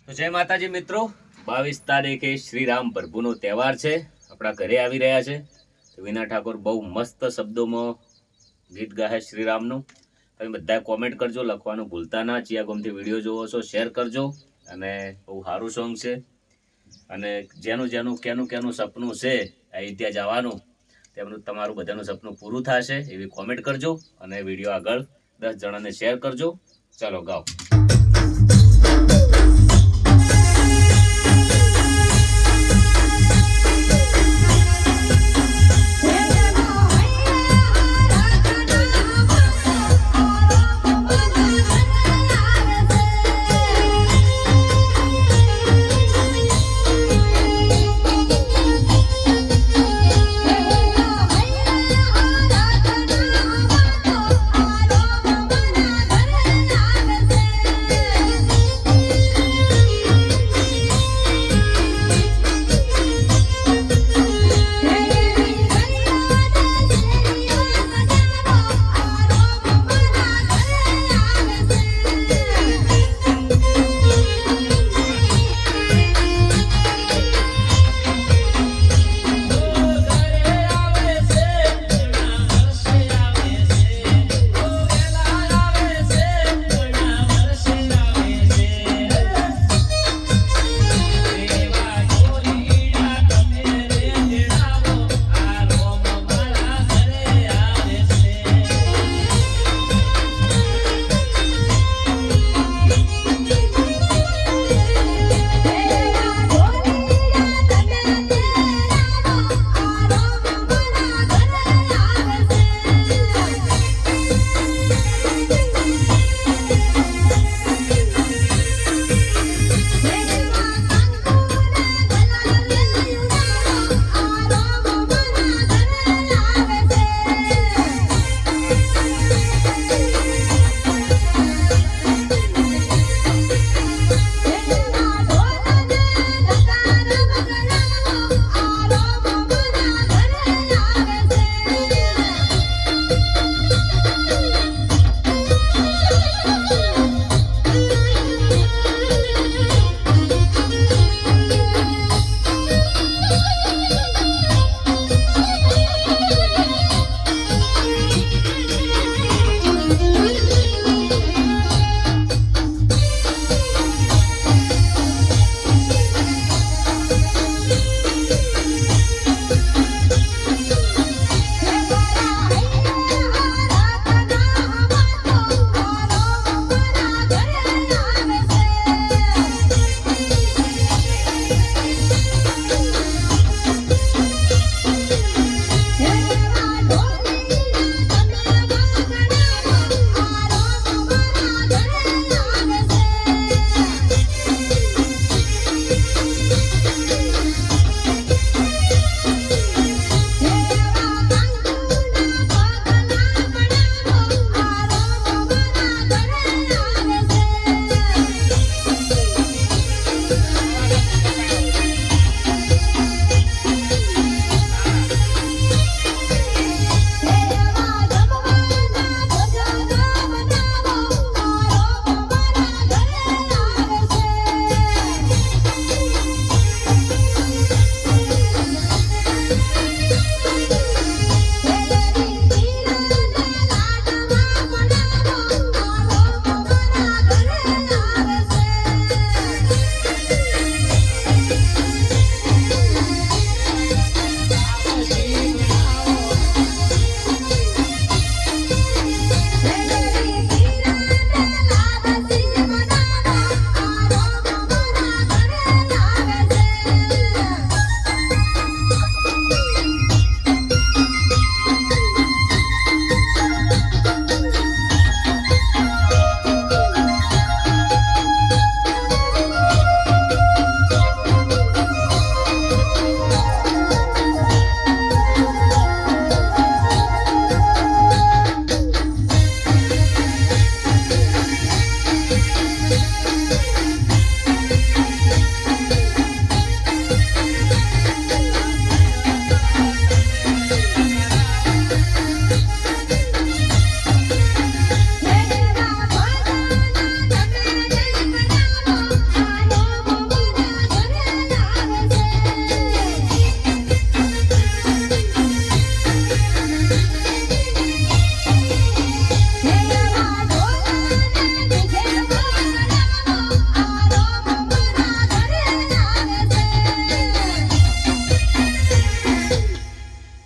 તો જય માતાજી મિત્રો. બાવીસ તારીખે શ્રી રામ પ્રભુનો તહેવાર છે. આપણા ઘરે આવી રહ્યા છે. તો વિના ઠાકોર બહુ મસ્ત શબ્દોમાં ગીત ગાય શ્રીરામનું. તમે બધા કોમેન્ટ કરજો, લખવાનું ભૂલતા ના. ચિયા ગમથી વીડિયો જોવો છો શેર કરજો. અને બહુ સારું સોંગ છે. અને જેનું જેનું કેનું કેનું સપનું છે અયોધ્યા જવાનું, તેમનું તમારું બધાનું સપનું પૂરું થશે એવી કોમેન્ટ કરજો. અને વીડિયો આગળ દસ જણાને શેર કરજો. ચાલો, ગાઓ.